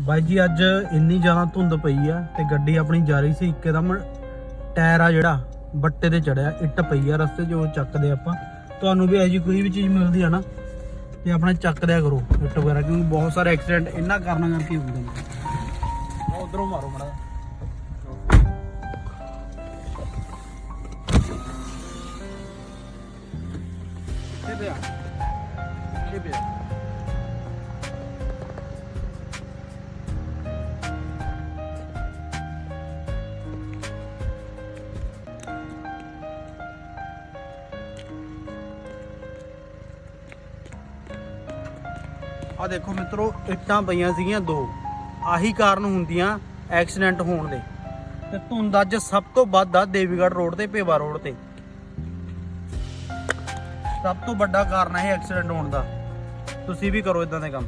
ਬਾਈ ਜੀ, ਅੱਜ ਇੰਨੀ ਜ਼ਿਆਦਾ ਧੁੰਦ ਪਈ ਆ ਤੇ ਗੱਡੀ ਆਪਣੀ ਜਾ ਰਹੀ ਸੀ ਇੱਕਦਮ ਟਾਇਰ ਆ ਜਿਹੜਾ, ਬੱਟੇ ਤੇ ਚੜਿਆ, ਇੱਟ ਪਈ ਆ ਰਸਤੇ 'ਚ, ਉਹ ਚੱਕਦੇ ਆਪਾਂ। ਤੁਹਾਨੂੰ ਵੀ ਇਹੋ ਜਿਹੀ ਕੋਈ ਵੀ ਚੀਜ਼ ਮਿਲਦੀ ਆ ਨਾ, ਤੇ ਆਪਣਾ ਚੱਕ ਦਿਆ ਕਰੋ, ਇੱਟ ਵਗੈਰਾ, ਕਿਉਂਕਿ ਬਹੁਤ ਸਾਰੇ ਐਕਸੀਡੈਂਟ ਇਹਨਾਂ ਕਾਰਨਾਂ ਕਰਕੇ ਹੁੰਦੇ ਨੇ। ਉਧਰੋਂ ਮਾਰੋ ਮੜਾ ਕਿੱਥੇ ਪਿਆ। ਕਿੱਥੇ ਪਿਆ। ਆ ਦੇਖੋ ਮਿੱਤਰੋ, ਇੱਟਾਂ ਪਈਆਂ ਸੀਗੀਆਂ ਦੋ। ਆਹੀ ਕਾਰਨ ਹੁੰਦੀਆਂ ਐਕਸੀਡੈਂਟ ਹੋਣ ਦੇ। ਤੇ ਧੁੰਦ ਅੱਜ ਸਭ ਤੋਂ ਵੱਧ ਆ ਦੇਵੀਗੜ੍ਹ ਰੋਡ ਤੇ, ਭੇਵਾ ਰੋਡ ਤੇ। ਸਭ ਤੋਂ ਵੱਡਾ ਕਾਰਨ ਹੈ ਐਕਸੀਡੈਂਟ ਹੋਣ ਦਾ। ਤੁਸੀਂ ਵੀ ਕਰੋ ਇਦਾਂ ਦੇ ਕੰਮ।